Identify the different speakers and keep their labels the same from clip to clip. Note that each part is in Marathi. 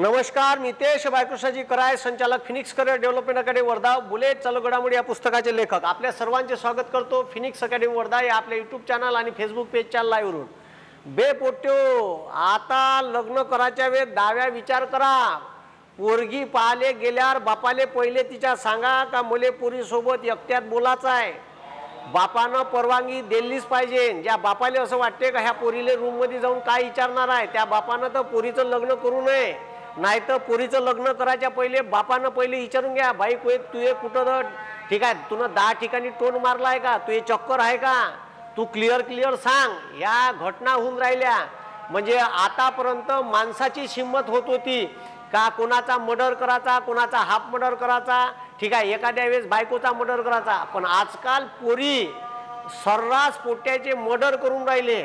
Speaker 1: नमस्कार मितेश बायकृष्णाजी कराय संचालक Phoenix career development academy Wardha. Bullet चालू घडामोडी या पुस्तकाचे लेखक. आपल्या सर्वांचे स्वागत करतो फिनिक्स अकॅडमी वर्धा या आपल्या यूट्यूब चॅनल आणि फेसबुक पेजच्या लाईव्हवरून बे पोट्यो आता लग्न करायच्या वेळ डाव्या विचार करा. पोरगी पाहाले गेल्यावर बापाले पहिले तिच्या सांगा का मुले पोरीसोबत एकट्यात बोलायचं आहे बापानं परवानगी दिलीच पाहिजे. ज्या बापाले असं वाटते का ह्या पोरीले रूममध्ये जाऊन काय विचारणार आहे? त्या बापानं तर पोरीचं लग्न करू नये. नाही तर पोरीचं लग्न करायच्या पहिले बापानं पहिले विचारून घ्या बाई कोय तू हे कुठं ठीक आहे तुनं दहा ठिकाणी टोन मारला आहे का? तू हे चक्कर आहे का? तू क्लिअर क्लिअर सांग. या घटना होऊन राहिल्या. म्हणजे आतापर्यंत माणसाची हिंमत होत होती का कोणाचा मर्डर करायचा कोणाचा हाफ मर्डर करायचा ठीक आहे एखाद्या वेळेस बायकोचा मर्डर करायचा. पण आजकाल पोरी सर्रास पोट्याचे मर्डर करून राहिले.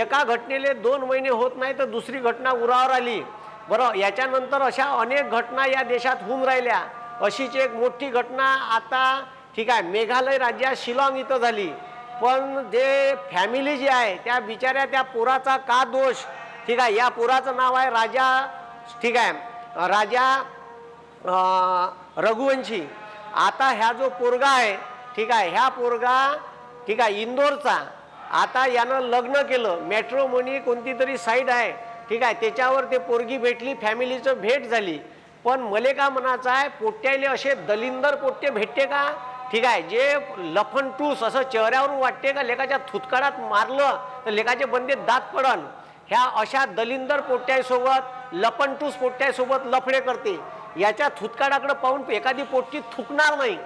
Speaker 1: एका घटनेले दोन महिने होत नाही तर दुसरी घटना उरावर आली. बरं याच्यानंतर अशा अनेक घटना या देशात होऊन राहिल्या. अशीच एक मोठी घटना आता ठीक आहे मेघालय राज्यात शिलाँग इथं झाली. पण जे फॅमिली जी आहे त्या बिचाऱ्या त्या पोराचा का दोष? ठीक आहे या पोराचं नाव आहे राजा ठीक आहे राजा रघुवंशी. आता ह्या जो पोरगा आहे ठीक आहे ह्या पोरगा ठीक आहे इंदोरचा. आता यानं लग्न केलं. मॅट्रोमोनी कोणती तरी साईड आहे. ठीक आहे त्याच्यावर ते पोरगी भेटली फॅमिलीचं भेट झाली. पण मले का म्हणायचं आहे पोट्याले असे दलिंदर पोट्टे भेटते का? ठीक आहे जे लफन टूस असं चेहऱ्यावरून वाटते का लेखाच्या थुतकाडात मारलं तर लेखाचे बंदे दात पडन. ह्या अशा दलिंदर पोट्यासोबत लपनटूस पोट्यासोबत लफडे करते. याच्या थुतकाडाकडे पाहून एखादी पोट्टी थुकणार नाही.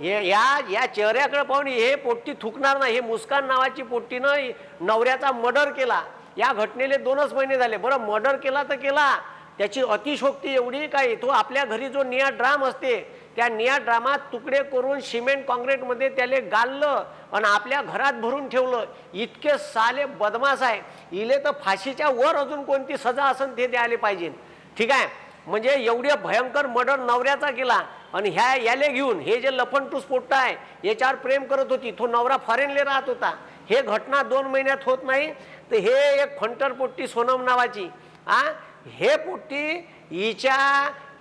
Speaker 1: हे या या चेहऱ्याकडे पाहून हे पोट्टी थुकणार नाही. हे मुस्कान नावाची पोट्टीनं नवऱ्याचा मर्डर केला. या घटनेले दोनच महिने झाले. बरं मर्डर केला तर केला. त्याची अतिशोक्ती एवढी काय तो आपल्या घरी जो निया ड्राम असते त्या निया ड्रामात तुकडे करून सिमेंट कॉन्क्रीटमध्ये त्याले गाललं आणि आपल्या घरात भरून ठेवलं. इतके साले बदमाश आहे. इले तर फाशीच्या वर अजून कोणती सजा असेल ते द्यायला पाहिजे. ठीक आहे? म्हणजे एवढे भयंकर मर्डर नवऱ्याचा केला आणि ह्या याले घेऊन हे जे लफंटू पोट्टा आहे याच्यावर प्रेम करत होती. तो नवरा फॉरेनले राहत होता. हे घटना दोन महिन्यात होत नाही तर हे एक फंटर पोट्टी सोनम नावाची आ? हे पोट्टी हिच्या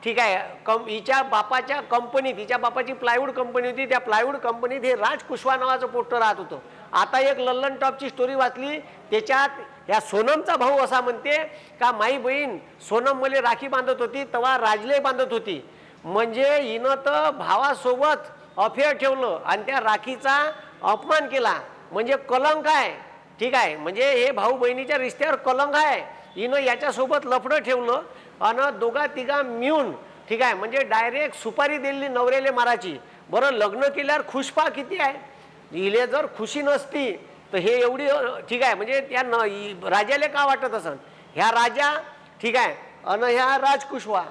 Speaker 1: ठीक आहे कम हिच्या बापाच्या कंपनीत हिच्या बापाची प्लायवूड कंपनी होती त्या प्लायवूड कंपनीत हे राज कुशवा नावाचं पोट्टं राहत होतं. आता एक लल्लन टॉपची स्टोरी वाचली त्याच्यात या सोनमचा भाऊ असा म्हणते का माई बहीण सोनम मले राखी बांधत होती तेव्हा राजले बांधत होती. म्हणजे हिनं तर भावासोबत अफेअर ठेवलं आणि त्या राखीचा अपमान केला. म्हणजे कलंक आहे. ठीक आहे. म्हणजे हे भाऊ बहिणीच्या रिश्त्यावर कलंक आहे. हिनं याच्यासोबत लफडं ठेवलं आणि दोघा तिघा मिळून ठीक आहे म्हणजे डायरेक्ट सुपारी दिली नवरेले माराची बरं लग्न केल्यावर खुशपा किती आहे? हिले जर खुशी नसती तर हे एवढी ठीक आहे म्हणजे त्या न राजाले का वाटत असन? ह्या राजा ठीक आहे अन ह्या राजकुशवा.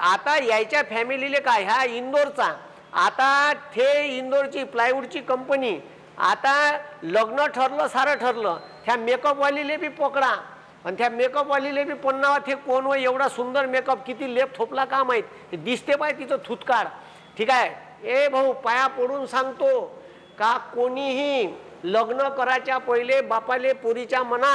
Speaker 1: आता यायच्या फॅमिलीले काय? ह्या इंदोरचा. आता थे इंदोरची प्लायवूडची कंपनी आता लग्न ठरलं सारं ठरलं. त्या मेकअपवालीले बी पकडा. आणि त्या मेकअपवालीले बी पन्नावा ते कोण व एवढा सुंदर मेकअप किती लेप थोपला का माहीत ते दिसते पाय तिचं थुतकार ठीक आहे? ए भाऊ पाया पडून सांगतो. का कोणीही लग्न करायच्या पहिले बापाले पोरीच्या म्हणा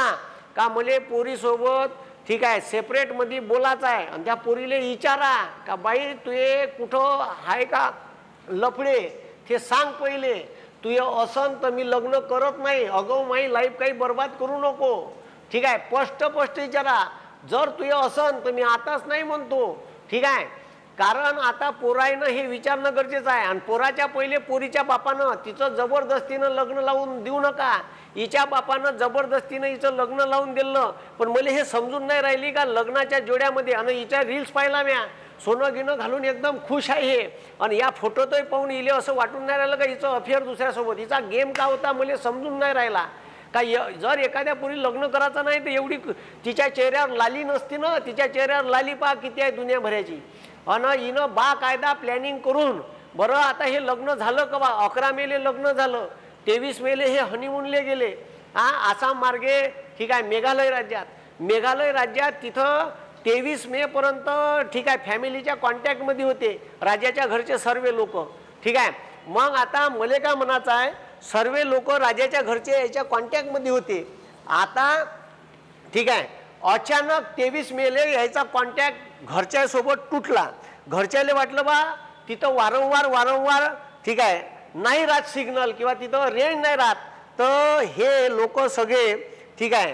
Speaker 1: का मले पोरीसोबत ठीक आहे सेपरेटमध्ये बोलायचं आहे. आणि त्या पोरीले विचारा का बाई तुये कुठं आहे का लफडे ते सांग पहिले. तू हे असन तर मी लग्न करत नाही. अगं माई लाईफ काही बर्बाद करू नको. ठीक आहे? स्पष्ट स्पष्ट विचारा. जर तू हे असन तर मी आताच नाही म्हणतो. ठीक आहे? कारण आता पोरायनं हे विचारणं गरजेचं आहे. आणि पोराच्या पहिले पोरीच्या बापानं तिचं जबरदस्तीनं लग्न लावून देऊ नका. हिच्या बापानं जबरदस्तीनं हिचं लग्न लावून दिलं. पण मला हे समजून नाही राहिली का लग्नाच्या जोड्यामध्ये? आणि हिच्या रील्स पाहिला म्या. सोनं गिनं घालून एकदम खुश आहे हे. आणि या फोटोतही पाहून इले असं वाटून नाही राहिलं का हिचं अफेअर दुसऱ्यासोबत? हिचा गेम का होता मला समजून नाही राहिला. का य- जर एखाद्या पुरी लग्न करायचं नाही तर एवढी तिच्या चेहऱ्यावर लाली नसती ना? तिच्या चेहऱ्यावर लाली पहा किती आहे दुनियाभराची. अन हिनं बा कायदा प्लॅनिंग करून बरं आता हे लग्न झालं का बा अकरा मेले लग्न झालं. तेवीस मेले हे हनीमूनले गेले. हा आसाम मार्गे ठीक आहे मेघालय राज्यात. मेघालय राज्यात तिथं तेवीस मेपर्यंत ठीक आहे फॅमिलीच्या कॉन्टॅक्टमध्ये होते. राजाच्या घरचे सर्व लोक ठीक आहे. मग आता मले काय म्हणायचं आहे सर्व लोक राजाच्या घरचे याच्या कॉन्टॅक्टमध्ये होते. आता ठीक आहे अचानक तेवीस मेले यायचा कॉन्टॅक्ट घरच्यासोबत तुटला. घरच्याले वाटलं बा तिथं वारंवार वारंवार ठीक आहे नाही राहत सिग्नल किंवा तिथं रेंज नाही राहत. तर हे लोक सगळे ठीक आहे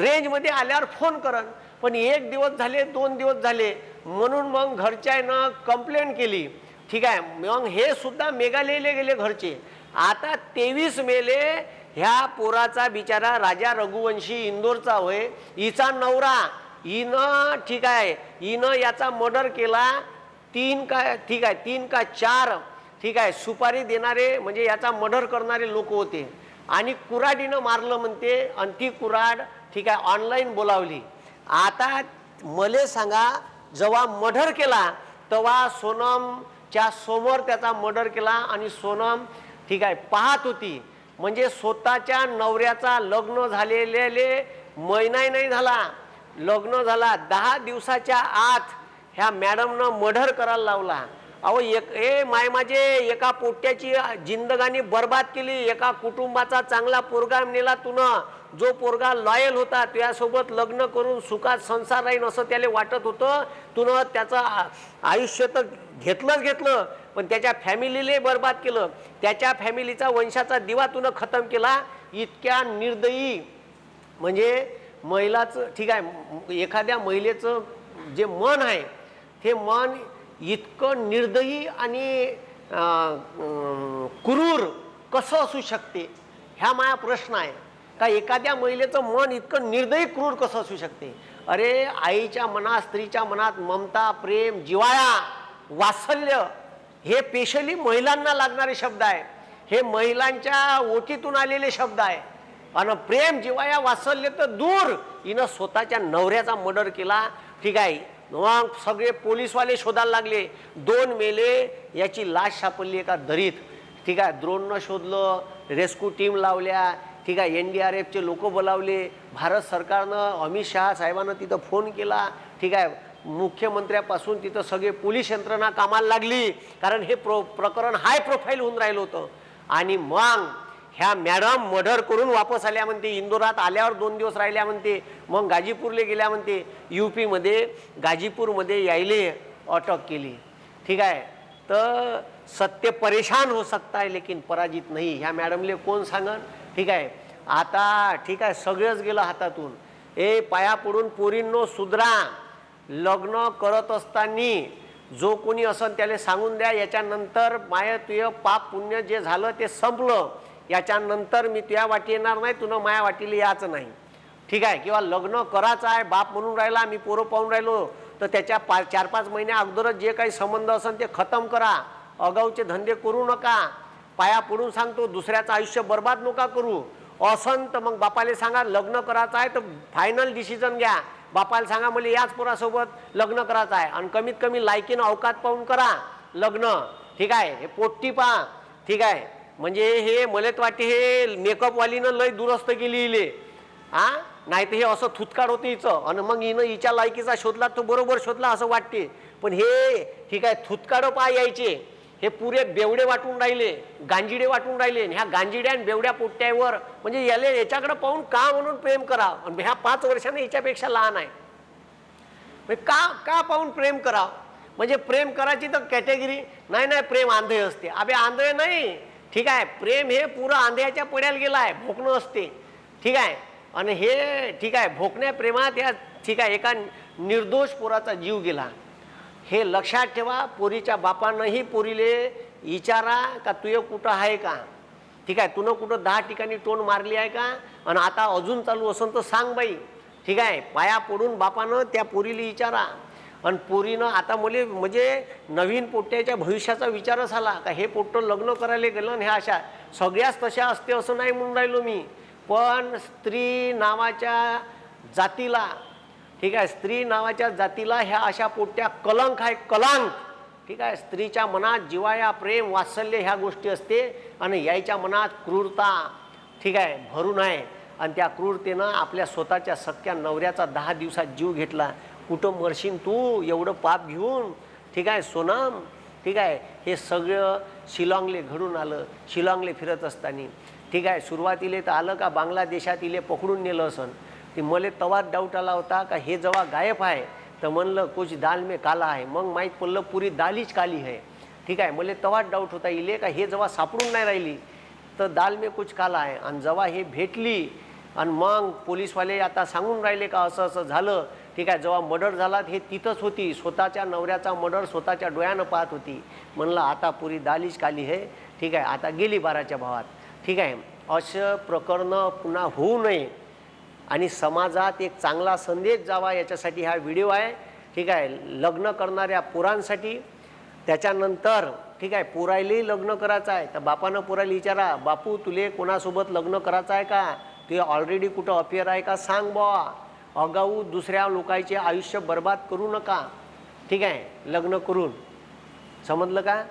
Speaker 1: रेंजमध्ये आल्यावर फोन करन. पण एक दिवस झाले दोन दिवस झाले. म्हणून मग घरच्यानं कंप्लेंट केली. ठीक आहे मग हे सुद्धा मेघालयले गेले घरचे. आता तेवीस मेले ह्या पोराचा बिचारा राजा रघुवंशी इंदोरचा होय. हिचा नवरा. हिनं ठीक आहे हिनं याचा मर्डर केला. तीन का ठीक आहे तीन का चार ठीक आहे सुपारी देणारे म्हणजे याचा मर्डर करणारे लोक होते. आणि कुराडीनं मारलं म्हणते आणि ती कुराड ठीक आहे ऑनलाईन बोलावली. आता मले सांगा जेव्हा मर्डर केला तेव्हा सोनमच्या समोर त्याचा मर्डर केला आणि सोनम ठीक आहे पाहत होती. म्हणजे स्वतःच्या नवऱ्याचा लग्न झालेले महिनाही नाही झाला. लग्न झाला दहा दिवसाच्या आत ह्या मॅडमनं मर्डर करायला लावला. अहो एक ए माय माझे एका पोट्याची जिंदगानी बर्बाद केली. एका कुटुंबाचा चांगला पोरगा नेला तुनं. जो पोरगा लॉयल होता त्यासोबत लग्न करून सुखात संसार राहीन असं त्याला वाटत होतं. तुनं त्याचं आयुष्य तर घेतलंच घेतलं पण त्याच्या फॅमिलीले बर्बाद केलं. त्याच्या फॅमिलीचा वंशाचा दिवा तुनं खतम केला. इतक्या निर्दयी म्हणजे महिलाचं ठीक आहे एखाद्या महिलेचं जे मन आहे ते मन इतकं निर्दयी आणि क्रूर कसं असू शकते? ह्या माझा प्रश्न आहे. का एखाद्या महिलेचं मन इतकं निर्दयी क्रूर कसं असू शकते? अरे आईच्या मनात स्त्रीच्या मनात ममता प्रेम जिवाळा वात्सल्य हे स्पेशली महिलांना लागणारे शब्द आहे. हे महिलांच्या ओटीतून आलेले शब्द आहे. आणि प्रेम जिवाया वात्सल्य तर दूर. हिनं स्वतःच्या नवऱ्याचा मर्डर केला. ठीक आहे. मग सगळे पोलीसवाले शोधायला लागले. दोन मेले याची लाश सापडली एका दरीत. ठीक आहे द्रोणनं शोधलं रेस्क्यू टीम लावल्या ठीक आहे एन डी आर एफचे लोक बोलावले. भारत सरकारनं अमित शहा साहेबांना तिथं फोन केला. ठीक आहे मुख्यमंत्र्यापासून तिथं सगळे पोलीस यंत्रणा कामाला लागली. कारण हे प्रो प्रकरण हाय प्रोफाईल होऊन राहिलं होतं. आणि मग ह्या मॅडम मर्डर करून वापस आल्या म्हणते इंदोरात आल्यावर दोन दिवस राहिल्या म्हणते मग गाजीपूरला गेल्या म्हणते यू पीमध्ये गाजीपूरमध्ये यायले अटक केली. ठीक आहे? तर सत्य परेशान हो सकता है लेकिन पराजित नाही. ह्या मॅडमले कोण सांगन? ठीक आहे? आता ठीक आहे सगळंच गेलं हातातून. ए पाया पडून पोरींनो सुधरा. लग्न करत असताना जो कोणी असन त्याला सांगून द्या याच्यानंतर माय तुय पाप पुण्य जे झालं ते संपलं. याच्यानंतर मी तुझ्या वाटी येणार नाही तुनं माया वाटीला यायचं नाही. ठीक आहे? किंवा लग्न करायचं आहे बाप म्हणून राहिला मी पोरं पाहून राहिलो तर त्याच्या पा चार पाच महिन्या अगोदरच जे काही संबंध असेल ते खतम करा. अगाऊचे धंदे करू नका. पाया पडून सांगतो दुसऱ्याचं आयुष्य बर्बाद नका करू. असन तर मग बापाला सांगा लग्न करायचं आहे तर फायनल डिसिजन घ्या. बापाला सांगा मला याच पोरासोबत लग्न करायचं आहे. आणि कमीत कमी लायकीनं अवकात पाहून करा लग्न. ठीक आहे? हे पोट्टी पहा. ठीक आहे? म्हणजे हे मलेत वाटे हे मेकअपवालीनं लय दुरस्त केली इले हा? नाही तर हे असं थुतकाड होतं हिचं. आणि मग हिनं हिच्या लायकीचा शोधला तो बरोबर शोधला असं वाटते. पण हे ठीक आहे थुतकाडं पाय यायचे. हे पुरे बेवडे वाटून राहिले. गांजिडे वाटून राहिले. आणि ह्या गांजिड्या आणि बेवड्या पोट्ट्यावर म्हणजे याले याच्याकडे पाहून का म्हणून प्रेम करा? आणि ह्या पाच वर्षाने हिच्यापेक्षा लहान आहे. म्हणजे का का पाहून प्रेम करा? म्हणजे प्रेम करायची तर कॅटेगरी नाही नाही प्रेम आंधळे असते. अबे आंधळे नाही. ठीक आहे प्रेम हे पुरं आंध्याच्या पड्याला गेलं आहे भोकणं असते. ठीक आहे आणि हे ठीक आहे भोकण्या प्रेमात या ठीक आहे एका निर्दोष पोराचा जीव गेला. हे लक्षात ठेवा पोरीच्या बापानंही पोरीले विचारा का तुय कुठं आहे का? ठीक आहे तुनं कुठं दहा ठिकाणी टोन मारली आहे का? आणि आता अजून चालू असेल तर सांग बाई. ठीक आहे पाया पडून बापानं त्या पोरीला विचारा आणि पोरीनं आता मुले म्हणजे नवीन पोट्याच्या भविष्याचा विचारच आला का हे पोट्टं लग्न करायला गेलं ह्या अशा सगळ्याच तशा असते असं नाही म्हणून राहिलो मी. पण स्त्री नावाच्या जातीला ठीक आहे स्त्री नावाच्या जातीला ह्या अशा पोट्या कलंक आहे कलंक. ठीक आहे स्त्रीच्या मनात जिवाया प्रेम वात्सल्य ह्या गोष्टी असते आणि यायच्या मनात क्रूरता ठीक आहे भरून आहे. आणि त्या क्रूरतेनं आपल्या स्वतःच्या सख्या नवऱ्याचा दहा दिवसात जीव घेतला. कुठं मरशील तू एवढं पाप घेऊन ठीक आहे सोनम ठीक आहे हे सगळं शिलाँगले घडून आलं शिलाँगले फिरत असताना. ठीक आहे सुरुवातीले तर आलं का बांगलादेशात इले पकडून नेलं असन. ती मला तवाच डाऊट आला होता का हे जेव्हा गायब आहे तर म्हणलं कुछ दाल मे काला आहे. मग माहीत पडलं पुरी दालीच काली आहे. ठीक आहे मला तवाच डाऊट होता इले का हे जेव्हा सापडून नाही राहिली तर दाल में कुछ काला आहे. आणि जेव्हा हे भेटली आणि मग पोलीसवाले आता सांगून राहिले का असं असं झालं ठीक आहे जेव्हा मर्डर झाला हे तिथंच होती. स्वतःच्या नवऱ्याचा मर्डर स्वतःच्या डोळ्यानं पाहत होती. म्हणलं आता पुरी दालीच काली आहे ठीक आहे आता गेली बाराच्या भावात. ठीक आहे असं प्रकरणं पुन्हा होऊ नये. आणि समाजात एक चांगला संदेश जावा याच्यासाठी हा व्हिडिओ आहे. ठीक आहे लग्न करणाऱ्या पोरांसाठी. त्याच्यानंतर ठीक आहे पुरायलाही लग्न करायचं आहे. तर बापानं पुरायला विचारा बापू तुले कोणासोबत लग्न करायचं आहे का? ते ऑलरेडी कुठं अफेअर आहे का? सांग बुवा. अगाऊ दुसऱ्या लोकांचे आयुष्य बर्बाद करू नका. ठीक आहे? लग्न करून. समजलं का?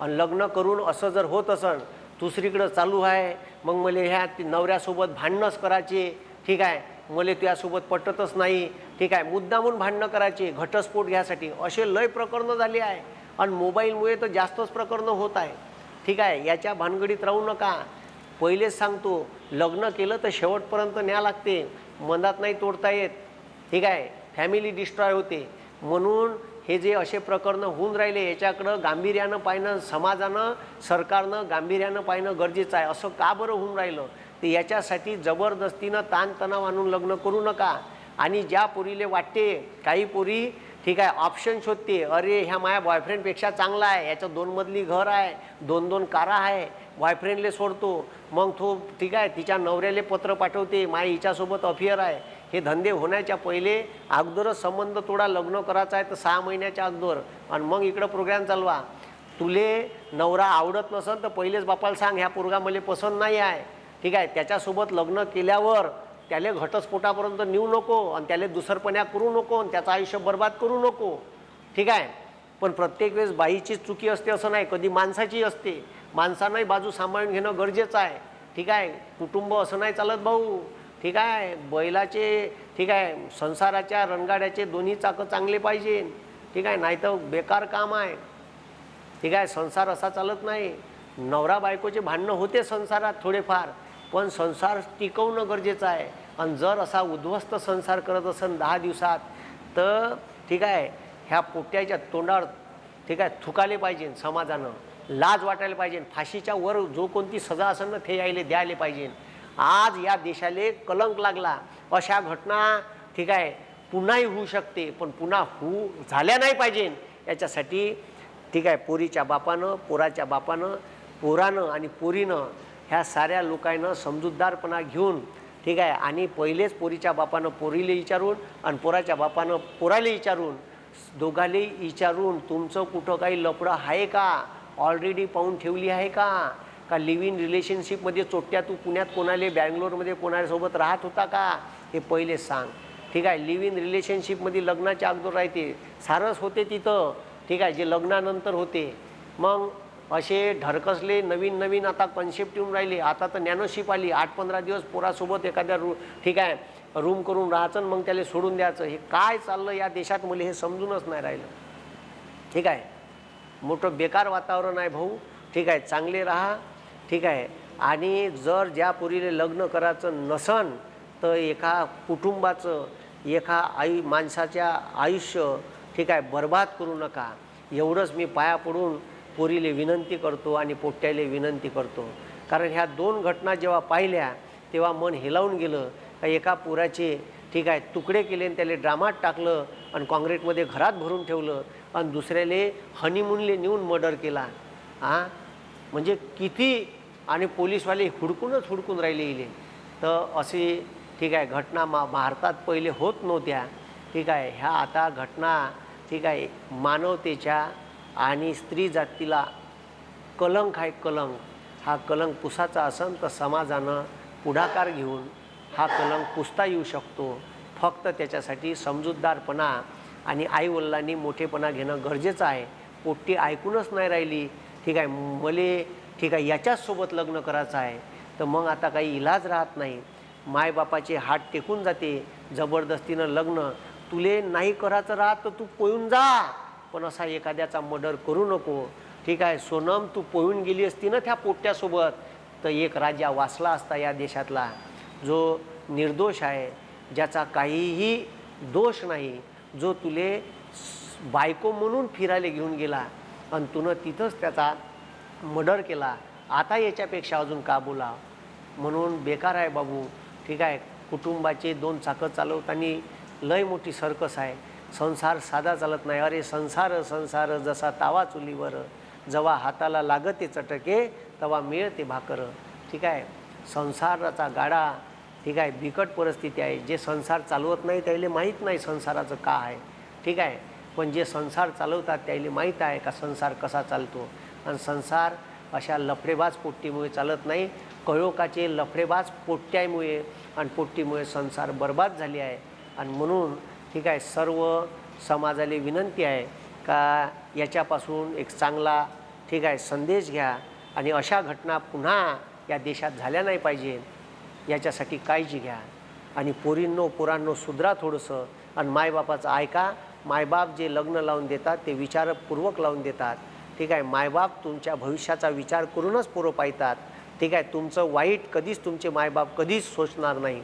Speaker 1: आणि लग्न करून असं जर होत असेल दुसरीकडं चालू आहे मग मला ह्या ती नवऱ्यासोबत भांडणंच करायचे. ठीक आहे? मला त्यासोबत पटतच नाही. ठीक आहे? मुद्दामून भांडणं करायचे घटस्फोट घ्यासाठी. असे लय प्रकरणं झाली आहे. आणि मोबाईलमुळे तर जास्तच प्रकरणं होत आहे. ठीक आहे? याच्या भानगडीत राहू नका. पहिलेच सांगतो लग्न केलं तर शेवटपर्यंत न्या लागते. मनात नाही तोडता येत. ठीक आहे? फॅमिली डिस्ट्रॉय होते. म्हणून हे जे असे प्रकरणं होऊन राहिले याच्याकडं गांभीर्यानं पाहणं समाजानं सरकारनं गांभीर्यानं पाहणं गरजेचं आहे. असं का बरं होऊन राहिलं? तर याच्यासाठी जबरदस्तीनं ताणतणाव आणून लग्न करू नका. आणि ज्या पोरीले वाटते काही पोरी ठीक आहे ऑप्शन शोधते अरे ह्या माझ्या बॉयफ्रेंडपेक्षा चांगला आहे. याचं दोन मजली घर आहे दोन दोन कारा आहे. बॉयफ्रेंडले सोडतो. मग तो ठीक आहे तिच्या नवऱ्याले पत्र पाठवते माझ्या हिच्यासोबत अफेअर आहे. हे धंदे होण्याच्या पहिले अगोदरच संबंध तोडा लग्न करायचा आहे तर सहा महिन्याच्या अगोदर. आणि मग इकडं प्रोग्राम चालवा. तुले नवरा आवडत नसेल तर पहिलेच बापाला सांग ह्या पोरगा मला पसंत नाही आहे. ठीक आहे त्याच्यासोबत लग्न केल्यावर त्याला घटस्फोटापर्यंत नेऊ नको आणि त्याला दुसरपण्या करू नको आणि त्याचं आयुष्य बर्बाद करू नको. ठीक आहे? पण प्रत्येक वेळेस बाईचीच चुकी असते असं नाही कधी माणसाची असते. माणसानंही बाजू सांभाळून घेणं गरजेचं आहे. ठीक आहे कुटुंब असं नाही चालत भाऊ. ठीक आहे बैलाचे ठीक आहे संसाराच्या रणगाड्याचे दोन्ही चाकं चांगले पाहिजे. ठीक आहे नाही तर बेकार काम आहे. ठीक आहे संसार असा चालत नाही. नवरा बायकोचे भांडणं होते संसारात थोडेफार पण संसार टिकवणं गरजेचं आहे. आणि जर असा उद्ध्वस्त संसार करत असेल दहा दिवसात तर ठीक आहे ह्या पोट्याच्या तोंडावर ठीक आहे थुकाले पाहिजे समाजानं. लाज वाटायला पाहिजे. फाशीच्या वर जो कोणती सजा असेल ना ते यायले द्यायला पाहिजे. आज या देशाले कलंक लागला. अशा घटना ठीक आहे पुन्हाही होऊ शकते पण पुन्हा होऊ झाल्या नाही पाहिजे. याच्यासाठी ठीक आहे पोरीच्या बापानं पोराच्या बापानं पोरानं आणि पोरीनं ह्या साऱ्या लोकांना समजूतदारपणा घेऊन ठीक आहे आणि पहिलेच पोरीच्या बापानं पोरीला विचारून आणि पोराच्या बापानं पोराला विचारून दोघाले विचारून तुमचं कुठं काही लपडं आहे का? ऑलरेडी पाहून ठेवली आहे का? का लिव्ह इन रिलेशनशिपमध्ये चोट्या तू पुण्यात कोणाले बँगलोरमध्ये कोणासोबत राहत होता का? हे पहिले सांग. ठीक आहे लिव्ह इन रिलेशनशिपमध्ये लग्नाच्या अगोदर राहते. सारस होते तिथं. ठीक आहे जे लग्नानंतर होते. मग असे ढरकसले नवीन नवीन आता कन्सेप्ट येऊन राहिले. आता तर नॅनोशिप आली. आठ पंधरा दिवस पोरासोबत एखाद्या रू ठीक आहे रूम करून राहायचं मग त्याला सोडून द्यायचं. हे काय चाललं या देशात? मला हे समजूनच नाही राहिलं. ठीक आहे? मोठं बेकार वातावरण आहे भाऊ. ठीक आहे चांगले राहा. ठीक आहे. आणि जर ज्या पोरीले लग्न करायचं नसन तर एका कुटुंबाचं एका आई माणसाच्या आयुष्य ठीक आहे बर्बाद करू नका. एवढंच मी पाया पडून पोरीले विनंती करतो आणि पोट्याले विनंती करतो. कारण ह्या दोन घटना जेव्हा पाहिल्या तेव्हा मन हिलावून गेलं. का एका पोराचे ठीक आहे तुकडे केले आणि त्याला ड्रामात टाकलं आणि काँग्रेसमध्ये घरात भरून ठेवलं आणि दुसऱ्याले हनीमूनले नेऊन मर्डर केला. हां म्हणजे किती आणि पोलीसवाले हुडकूनच हुडकून राहिले गेले तर अशी ठीक आहे घटना मा भारतात पहिले होत नव्हत्या. ठीक आहे ह्या आता घटना ठीक आहे मानवतेच्या आणि स्त्री जातीला कलंक आहे कलंक. हा कलंक पुसाचा असन तर समाजानं पुढाकार घेऊन हा कलंक पुसता येऊ शकतो. फक्त त्याच्यासाठी समजूतदारपणा आणि आईवडिलांनी मोठेपणा घेणं गरजेचं आहे. पोट्टी ऐकूनच नाही राहिली. ठीक आहे मले ठीक आहे याच्याचसोबत लग्न करायचं आहे. तर मग आता काही इलाज राहत नाही. मायबापाचे हात टेकून जाते. जबरदस्तीनं लग्न. तुले नाही करायचं राहत तर तू पोळून जा. पण असा एखाद्याचा मर्डर करू नको. ठीक आहे सोनम तू पोळून गेली असती ना त्या पोट्ट्यासोबत. तर एक राजा वाचला असता या देशातला. जो निर्दोष आहे ज्याचा काहीही दोष नाही जो तुले बायको म्हणून फिरायला घेऊन गेला आणि तुनं तिथंच त्याचा मर्डर केला आता याच्यापेक्षा अजून का बोला? म्हणून बेकार आहे बाबू. ठीक आहे कुटुंबाचे दोन चाकं चालवताना लय मोठी सर्कस आहे. संसार साधा चालत नाही. अरे संसार संसार जसा तावा चुलीवर जेव्हा हाताला लागते चटके तेव्हा मिळते भाकर. ठीक आहे संसाराचा गाडा ठीक आहे बिकट परिस्थिती आहे. जे संसार चालवत नाही त्याला माहीत नाही संसाराचं का आहे. ठीक आहे पण जे संसार चालवतात त्याला माहीत आहे का संसार कसा चालतो. आणि संसार अशा लफडेबाज पोट्टीमुळे चालत नाही कळोकाचे लफडेबाज पोट्ट्यामुळे. आणि पोट्टीमुळे संसार बर्बाद झाले आहे. आणि म्हणून ठीक आहे सर्व समाजाला विनंती आहे का याच्यापासून एक चांगला ठीक आहे संदेश घ्या. आणि अशा घटना पुन्हा या देशात झाल्या नाही पाहिजे याच्यासाठी काळजी घ्या. आणि पोरींनो पोरांनो सुधरा थोडंसं. आणि मायबापाचं ऐका मायबाप जे लग्न लावून देतात ते विचारपूर्वक लावून देतात. ठीक आहे मायबाप तुमच्या भविष्याचा विचार करूनच पोरं पाहतात. ठीक आहे तुमचं वाईट कधीच तुमचे मायबाप कधीच सोचणार नाही.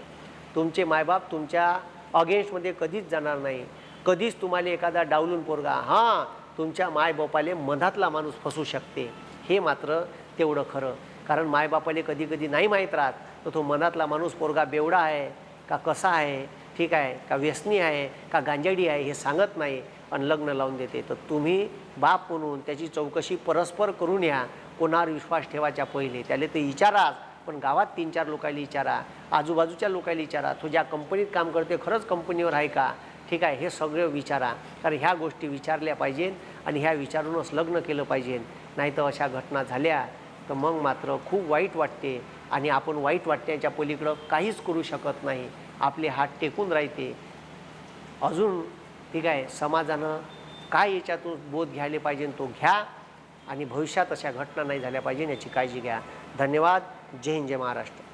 Speaker 1: तुमचे मायबाप तुमच्या अगेन्स्टमध्ये कधीच जाणार नाही. कधीच तुम्हाला एखादा डावलून पोरगा हां तुमच्या मायबापाले मधातला माणूस फसू शकते. हे मात्र तेवढं खरं. कारण मायबापाले कधी कधी नाही माहीत राहत. तर तो मनातला माणूस पोरगा बेवडा आहे का कसा आहे ठीक आहे का व्यसनी आहे का गांजाडी आहे हे सांगत नाही आणि लग्न लावून देते. तर तुम्ही बाप म्हणून त्याची चौकशी परस्पर करून या. कोणावर विश्वास ठेवायच्या पहिले. त्याला ते विचाराच पण गावात तीन चार लोकायला विचारा आजूबाजूच्या लोकायला विचारा तो ज्या कंपनीत काम करते खरंच कंपनीवर आहे का? ठीक आहे हे सगळं विचारा. कारण ह्या गोष्टी विचारल्या पाहिजेत आणि ह्या विचारूनच लग्न केलं पाहिजे नाही तर अशा घटना झाल्या तर मग मात्र खूप वाईट वाटते. आणि आपण वाईट वाटण्याच्या पलीकडं काहीच करू शकत नाही. आपले हात टेकून राहते. अजून ठीक आहे समाजानं काय याच्यातून बोध घ्यायला पाहिजे तो घ्या आणि भविष्यात अशा घटना नाही झाल्या पाहिजे याची काळजी घ्या. धन्यवाद. जय हिंद जय महाराष्ट्र.